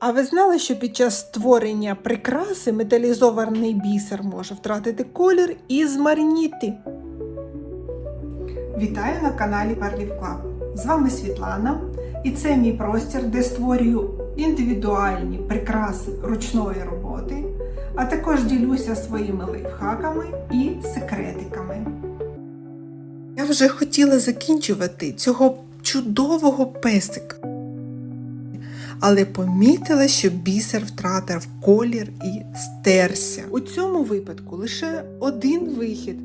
А ви знали, що під час створення прикраси металізований бісер може втратити колір і змарніти? Вітаю на каналі Перлів Клаб. З вами Світлана, і це мій простір, де створюю індивідуальні прикраси ручної роботи, а також ділюся своїми лайфхаками і секретиками. Я вже хотіла закінчувати цього чудового песика але помітила, що бісер втратив колір і стерся. У цьому випадку лише один вихід.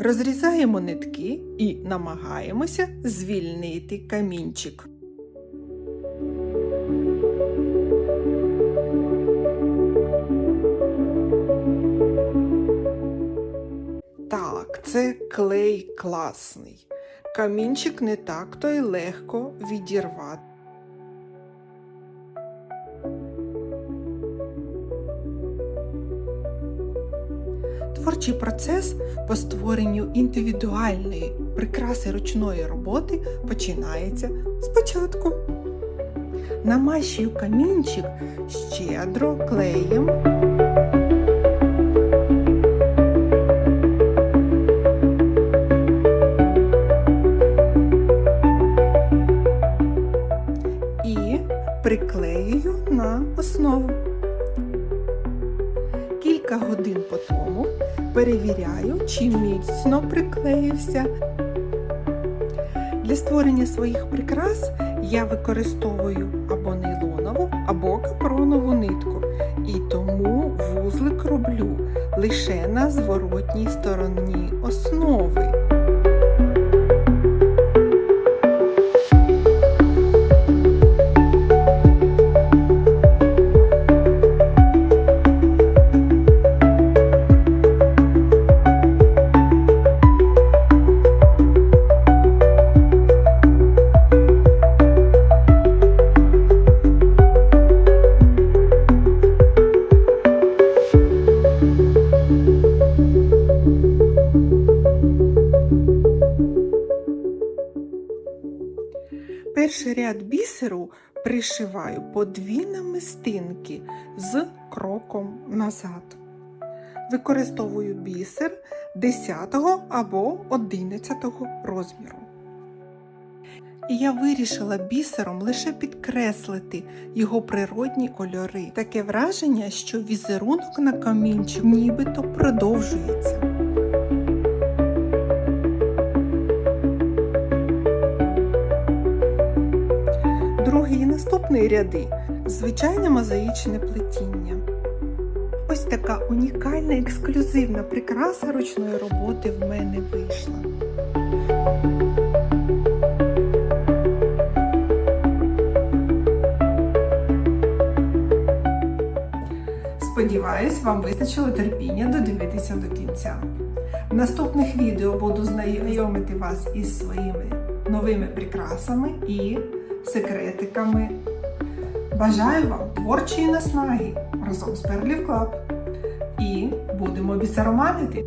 Розрізаємо нитки і намагаємося звільнити камінчик. Це клей класний. Камінчик не так то й легко відірвати. Творчий процес по створенню індивідуальної прикраси ручної роботи починається спочатку. Намащую камінчик щедро клеєм. Приклеюю на основу. Кілька годин по тому перевіряю, чи міцно приклеївся. Для створення своїх прикрас я використовую або нейлонову, або капронову нитку. І тому вузлик роблю лише на зворотній стороні основи. Перший ряд бісеру пришиваю по дві з кроком назад. Використовую бісер 10 або 11 розміру. І я вирішила бісером лише підкреслити його природні кольори. Таке враження, що візерунок на камінчику нібито продовжується. Другий і наступний ряди звичайне мозаїчне плетіння. Ось така унікальна ексклюзивна прикраса ручної роботи в мене вийшла. Сподіваюсь, вам вистачило терпіння додивитися до кінця. В наступних відео буду знайомити вас із своїми новими прикрасами і секретиками. Бажаю вам творчої наснаги разом з Перлів Клаб. І будемо бісероманити!